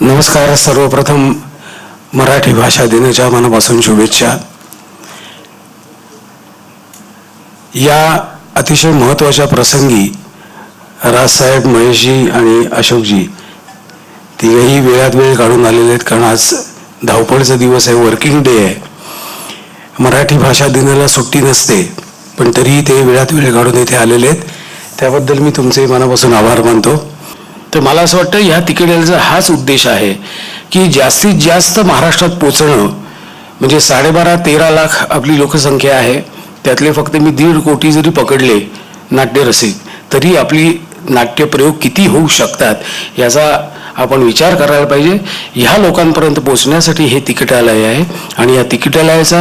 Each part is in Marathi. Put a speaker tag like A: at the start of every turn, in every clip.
A: नमस्कार सर्वप्रथम मराठी भाषा दिनाच्या मनापासून शुभेच्छा. या अतिशय महत्त्वाच्या प्रसंगी राजसाहेब महेशजी आणि अशोकजी तिघही वेळात वेळ काढून आलेले आहेत कारण आज धावपळचा दिवस आहे वर्किंग डे आहे. मराठी भाषा दिनाला सुट्टी नसते पण तरीही ते वेळात वेळ काढून इथे आलेले आहेत. त्याबद्दल मी तुमचे मनापासून आभार मानतो. तर मला असं वाटतं ह्या तिकिटाचा हाच उद्देश आहे की जास्तीत जास्त महाराष्ट्रात पोचणं म्हणजे साडेबारा तेरा लाख आपली लोकसंख्या आहे त्यातले फक्त मी दीड कोटी जरी पकडले नाट्यरसिक तरी आपली नाट्यप्रयोग किती होऊ शकतात याचा आपण विचार करायला पाहिजे. ह्या लोकांपर्यंत पोहोचण्यासाठी हे तिकिटालय आहे आणि या तिकिटालयाचा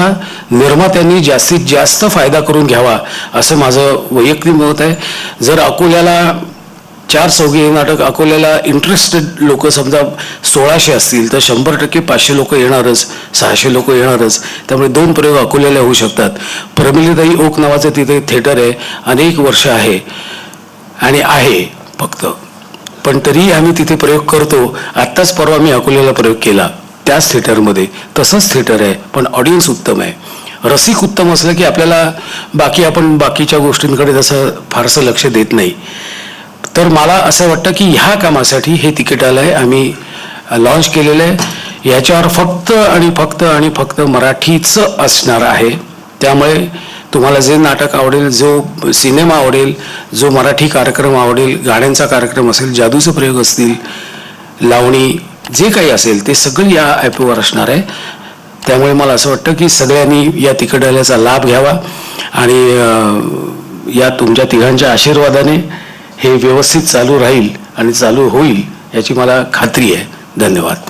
A: निर्मात्यांनी जास्तीत जास्त फायदा करून घ्यावा असं माझं वैयक्तिक मत आहे. जर अकोल्याला चार चौघे हे नाटक अकोल्याला इंटरेस्टेड लोक समजा सोळाशे असतील तर शंभर टक्के पाचशे लोक येणारच सहाशे लोक येणारच. त्यामुळे दोन प्रयोग अकोल्याला होऊ शकतात. प्रमिलिताई ओक नावाचं तिथे थिएटर आहे अनेक वर्ष आहे. आणि आहे फक्त. पण तरीही आम्ही तिथे प्रयोग करतो. आत्ताच परवा मी अकोल्याला प्रयोग केला. त्याच थिएटरमध्ये तसंच थिएटर आहे पण ऑडियन्स उत्तम आहे. रसिक उत्तम असलं की आपल्याला बाकी आपण बाकीच्या गोष्टींकडे तसं फारसं लक्ष देत नाही. तर मला असं वाटतं की ह्या कामासाठी हे तिकिटालय आम्ही लॉन्च केलेलं आहे. याच्यावर फक्त आणि फक्त आणि फक्त मराठीच असणार आहे. त्यामुळे तुम्हाला जे नाटक आवडेल जो सिनेमा आवडेल जो मराठी कार्यक्रम आवडेल गाण्यांचा कार्यक्रम असेल जादूचे प्रयोग असतील लावणी जे काही असेल ते सगळं या ॲपवर असणार आहे. त्यामुळे मला असं वाटतं की सगळ्यांनी या तिकिटालयाचा लाभ घ्यावा आणि या तुमच्या तिघांच्या आशीर्वादाने हे व्यवस्थित चालू राहील आणि चालू होईल याची मला खात्री आहे. धन्यवाद.